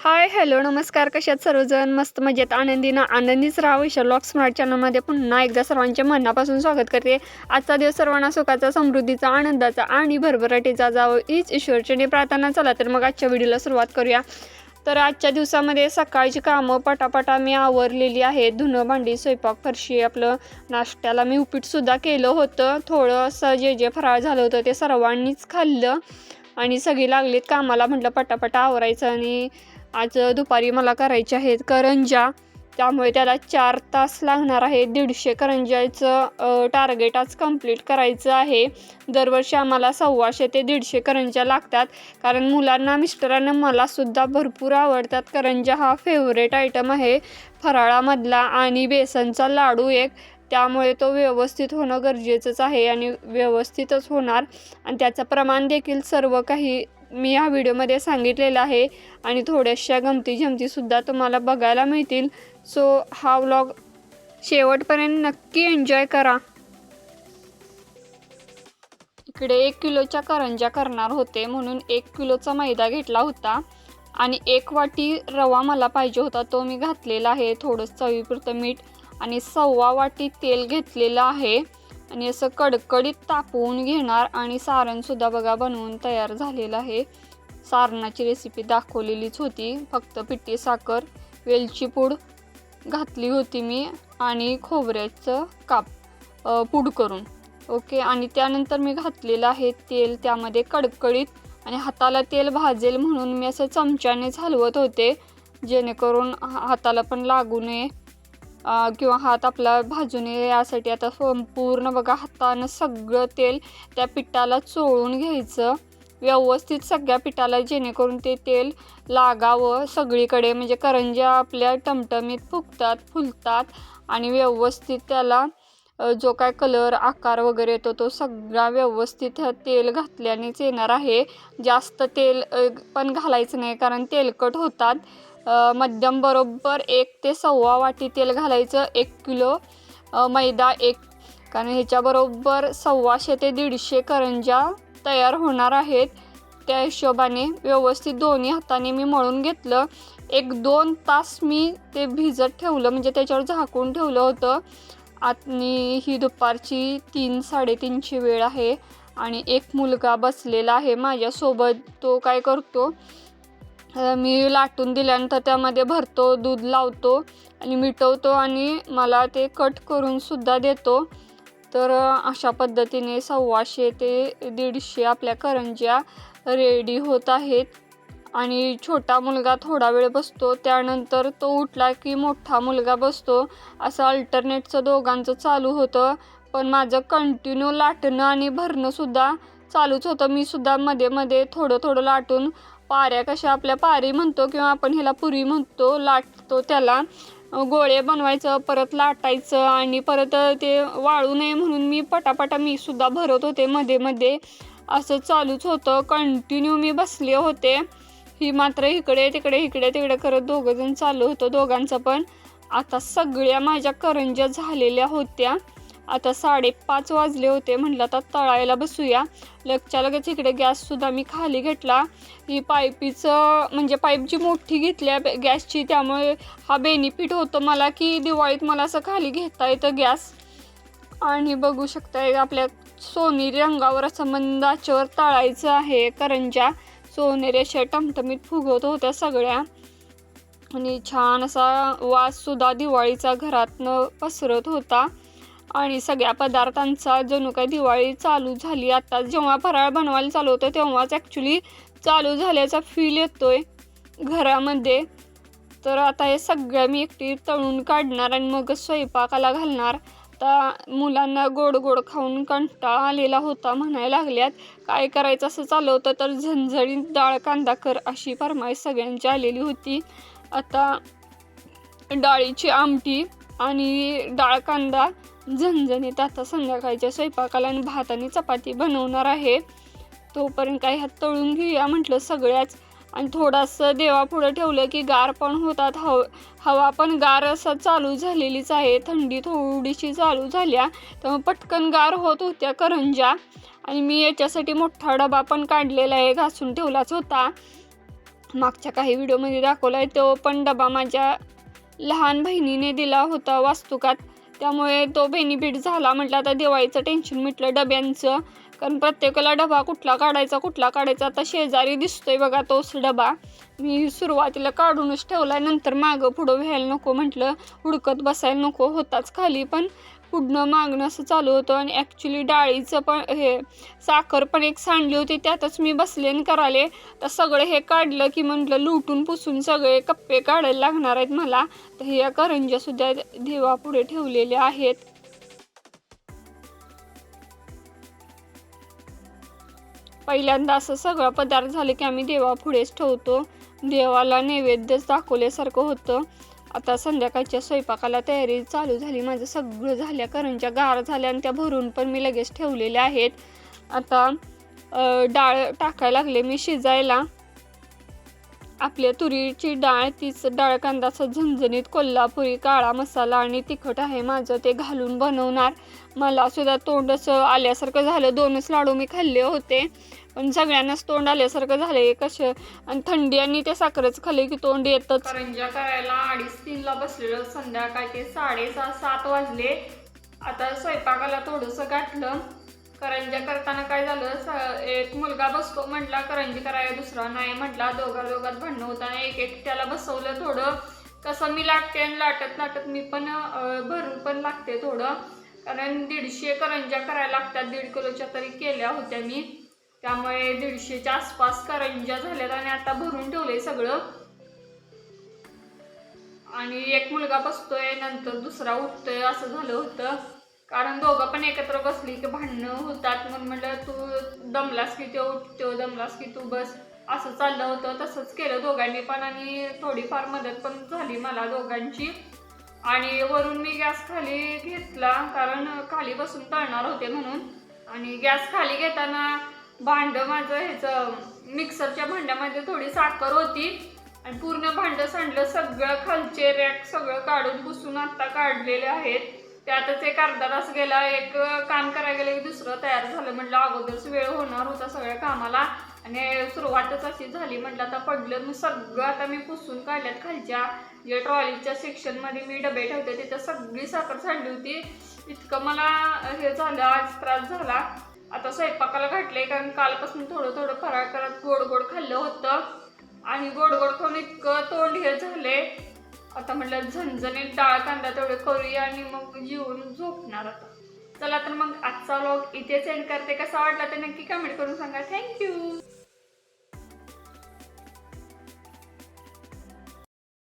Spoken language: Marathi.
हाय हॅलो नमस्कार. कशात सर्वजण मस्त मजेत आनंदीनं आनंदीच राहा विशाल लॉक स्मार्ट चॅनलमध्ये पुन्हा एकदा सर्वांच्या मनापासून स्वागत करते. आजचा दिवस सर्वांना सुखाचा समृद्धीचा आनंदाचा आणि भरभराटीचा जावं हीच ईश्वरचरणी प्रार्थना. चला तर मग आजच्या व्हिडिओला सुरुवात करूया. तर आजच्या दिवसामध्ये सकाळची कामं पटापटा मी आवरलेली आहेत धुणं भांडी स्वयंपाक फरशी आपलं नाश्त्याला मी उपीटसुद्धा केलं होतं. थोडंसं जे जे फराळ झालं होतं ते सर्वांनीच खाल्लं आणि सगळी लागलीत कामाला म्हटलं पटापटा आवरायचं आणि आज दुपारी मला करायचे आहेत करंजा. त्यामुळे त्याला चार तास लागणार आहे. दीडशे करंजाचं टार्गेट आज कंप्लीट करायचं आहे. दरवर्षी आम्हाला सव्वाशे ते दीडशे करंजा लागतात. कारण मुलांना मिस्टरांना मलासुद्धा भरपूर आवडतात. करंजा हा फेवरेट आयटम आहे. फराळामधला आणि बेसनचा लाडू एक. त्यामुळे तो व्यवस्थित होणं गरजेचंच आहे आणि व्यवस्थितच होणार. आणि त्याचं प्रमाण देखील सर्व काही मी या व्हिडिओमध्ये सांगितलेलं आहे आणि थोड्याशा गमती जमतीसुद्धा तुम्हाला बघायला मिळतील. सो हा व्लॉग शेवटपर्यंत नक्की एन्जॉय करा. इकडे एक किलोच्या करंजा करणार होते म्हणून एक किलोचा मैदा घेतला होता. आणि एक वाटी रवा मला पाहिजे होता तो मी घातलेला आहे. थोडंसं चवीपुरतं मीठ आणि सव्वा वाटी तेल घेतलेलं आहे. आणि असं कडकडीत तापवून घेणार आणि सारणसुद्धा बघा बनवून तयार झालेलं आहे. सारणाची रेसिपी दाखवलेलीच होती. फक्त पिठी साखर वेलची पूड घातली होती मी आणि खोबऱ्याचं काप पूड करून. ओके? आणि त्यानंतर मी घातलेलं आहे तेल त्यामध्ये कडकडीत आणि हाताला तेल भाजेल म्हणून मी असं चमच्यानेच हलवत होते. जेणेकरून हा- हाताला पण लागू नये. किंवा हात आपला भाजून यासाठी आता संपूर्ण बघा हातानं सगळं तेल त्या पिठाला चोळून घ्यायचं. व्यवस्थित सगळ्या पिठाला जेणेकरून ते तेल लागावं सगळीकडे. म्हणजे करंज्या आपल्या टमटमीत फुगतात फुलतात आणि व्यवस्थित त्याला जो काय कलर आकार वगैरे येतो तो सगळा व्यवस्थित तेल घातल्यानेच येणार आहे. जास्त तेल पण घालायचं नाही कारण तेलकट होतात. मध्यम बरोबर एक ते सव्वा वाटी तेल घालायचं एक किलो मैदा एक. कारण ह्याच्याबरोबर सव्वाशे ते दीडशे करंज्या तयार होणार आहेत. त्या हिशोबाने व्यवस्थित दोन्ही हाताने मी मळून घेतलं. एक दोन तास मी ते भिजत ठेवलं म्हणजे त्याच्यावर झाकून ठेवलं होतं. आणि ही दुपारची तीन साडेतीनची वेळ आहे आणि एक मुलगा बसलेला आहे माझ्यासोबत. तो काय करतो मी लाटून दिल्यानंतर त्यामध्ये भरतो दूध लावतो आणि मिटवतो आणि मला ते कट करूनसुद्धा देतो. तर अशा पद्धतीने सव्वाशे ते दीडशे आपल्या करंज्या रेडी होत आहेत. आणि छोटा मुलगा थोडा वेळ बसतो त्यानंतर तो उठला की मोठा मुलगा बसतो. असं अल्टरनेटचं दोघांचं चालू होतं. पण माझं कंटिन्यू लाटणं आणि भरणंसुद्धा चालूच होतं. मी सुद्धा मध्ये मध्ये थोडं थोडं लाटून पाऱ्या कशा आपल्या पारी म्हणतो किंवा आपण ह्याला पुरी म्हणतो लाटतो त्याला. गोळे बनवायचं परत लाटायचं आणि परत ते वाळू नये म्हणून मी पटापटा मी सुद्धा भरत होते मध्ये मध्ये. असं चालूच होतं. कंटिन्यू मी बसले होते. ही मात्र इकडे तिकडे इकडे तिकडे करत दोघंजण चालू होतं दोघांचं पण. आता सगळ्या माझ्या करंज्या झालेल्या होत्या. आता साडेपाच वाजले होते म्हटलं आता तळायला बसूया. लगच्या लगेच इकडे गॅससुद्धा मी खाली घेतला. ही पाईपीचं म्हणजे पाईप जी मोठी घेतली आहे गॅसची त्यामुळे हा बेनिफिट होतो मला की दिवाळीत मला असं खाली घेता येतं गॅस. आणि बघू शकताय आपल्या सोनेरी रंगावर असं मंद आचेवर तळायचं आहे करंजा. सोनेरी अशा टमटमीत फुगवत होत्या सगळ्या. आणि छान असा वाससुद्धा दिवाळीचा घरातनं पसरत होता. आणि सगळ्या पदार्थांचा जणू काय दिवाळी चालू झाली आता. जेव्हा फराळ बनवायला चालू होतं तेव्हाच ॲक्च्युली चालू झाल्याचा फील येतोय घरामध्ये. तर आता हे सगळ्या मी एकटी तळून काढणार आणि मग स्वयंपाकाला घालणार. आता मुलांना गोड गोड खाऊन कंटाळा आलेला होता म्हणायला लागल्यात. काय करायचं असं चालू होतं तर झणझणीत डाळ कांदा कर अशी फरमाईश सगळ्यांची आलेली होती. आता डाळीची आमटी आणि डाळ कांदा झणझणीत आता संध्याकाळच्या स्वयंपाकाला आणि भात आणि चपाती बनवणार आहे. तोपर्यंत काही हात तळून घेऊया म्हटलं सगळ्याच. आणि थोडंसं देवापुढं ठेवलं की गार पण होतात. हव हवा पण गार असं चालू झालेलीच आहे. थंडी थोडीशी चालू झाल्या त्यामुळे पटकन गार होत होत्या करंजा. आणि मी याच्यासाठी मोठा डबा पण काढलेला आहे घासून ठेवलाच होता. मागच्या काही व्हिडिओमध्ये दाखवला आहे तो पण डबा माझ्या लहान बहिणीने दिला होता वास्तुकात. त्यामुळे तो बेनिफिट झाला. म्हटलं आता दिवाळीचं टेन्शन मिटलं डब्यांचं. कारण प्रत्येकाला डबा कुठला काढायचा कुठला काढायचा. आता शेजारी दिसतोय बघा तोच डबा. मी सुरुवातीला काढूनच ठेवला नंतर मागं पुढं व्हायला नको म्हटलं. हुडकत बसायला नको. होताच खाली. पण पुढणं मागणं असं चालू होतं आणि ॲक्च्युली डाळीचं पण हे साखर पण एक सांडली होती त्यातच मी बसले आणि कराले. तर सगळं हे काढलं की म्हटलं लुटून पुसून सगळे कप्पे काढायला लागणार आहेत मला. तर ह्या करंज्यासुद्धा देवापुढे ठेवलेल्या आहेत. पहिल्यांदा असं सगळं पदार्थ झालं की आम्ही देवापुढेच ठेवतो. देवाला नैवेद्यच दाखवल्यासारखं होतं. आता संध्याकाळच्या स्वयंपाकाला तयारी चालू झाली. माझं सगळं झाल्या करंज्या गार झाल्या आणि त्या भरून पण मी लगेच ठेवलेल्या आहेत. आता डाळ टाकायला लागले मी शिजायला. आपल्या तुरीची डाळ तीच डाळ कांदाचं झणझणीत कोल्हापुरी काळा मसाला आणि तिखट आहे. माझं ते घालून बनवणार. मला सुद्धा तोंडच आल्यासारखं झालं. दोनच लाडू मी खाल्ले होते. पण सगळ्यांनाच तोंड आल्यासारखं झालंय. कसं आणि थंडी आणि ते साखरच खाल्ले की तोंड येतच. करंजा करायला अडीच तीनला बसलेलं संध्याकाळचे साडेसहा सात वाजले. आता स्वयंपाकाला थोडंसं गाठलं. करंजा करताना काय झालं स- एक मुलगा बसतो म्हटला करंजी करायला दुसरा नाही म्हटला. दोघा दोघात भांडणं होताना एक एक त्याला बसवलं थोडं. कसं मी लाटते आणि लाटत लाटत मी पण भरून पण लागते थोडं. कारण दीडशे करंज्या करायला लागतात. दीड किलोच्या तरी केल्या होत्या मी. त्यामुळे दीडशेच्या आसपास करंज्या झाल्यात आणि आता भरून ठेवलंय सगळं. आणि एक मुलगा बसतोय नंतर दुसरा उठतोय असं झालं होतं. कारण दोघं पण एकत्र बसली की भांडणं होतात म्हणून म्हटलं तू दमलास की तो उठतो दमलास की तू बस. असं चाललं होतं तसंच केलं दोघांनी पण आणि थोडीफार मदत पण झाली मला दोघांची. आणि वरून मी गॅस खाली घेतला कारण खाली बसून तळणार होते म्हणून. आणि गॅस खाली घेताना भांडं माझं ह्याचं मिक्सरच्या भांड्यामध्ये थोडी साखर होती. आणि पूर्ण भांडं सांडलं सगळं खालचे रॅक सगळं काढून पुसून आत्ता काढलेले आहेत. त्यातच एक अर्धा तास गेला एक काम करायला गेलं की दुसरं तयार झालं. म्हटलं अगोदरच वेळ होणार होता सगळ्या कामाला. आणि सुरुवातच अशी झाली. म्हटलं आता पडलं मग सगळं आता मी पुसून काढल्यात खालच्या. जे ट्रॉलीच्या सेक्शनमध्ये मी डबे ठेवते तिथं सगळी साखर सांडली होती. इतकं मला हे झालं आज त्रास झाला. आता स्वयंपाकाला घातले कारण कालपासून थोडं थोडं फराळ करत गोड गोड खाल्लं होतं. आणि गोड गोड खाऊन इतकं तोंड हे झाले आता म्हटलं झणझणीत डाळ कांदा तेवढे करूया आणि मग जेवून झोपणार आता. चला तर मग आजचा व्लॉग इथेच एंड करते. कसा वाटला ते नक्की कमेंट करून सांगा. थँक्यू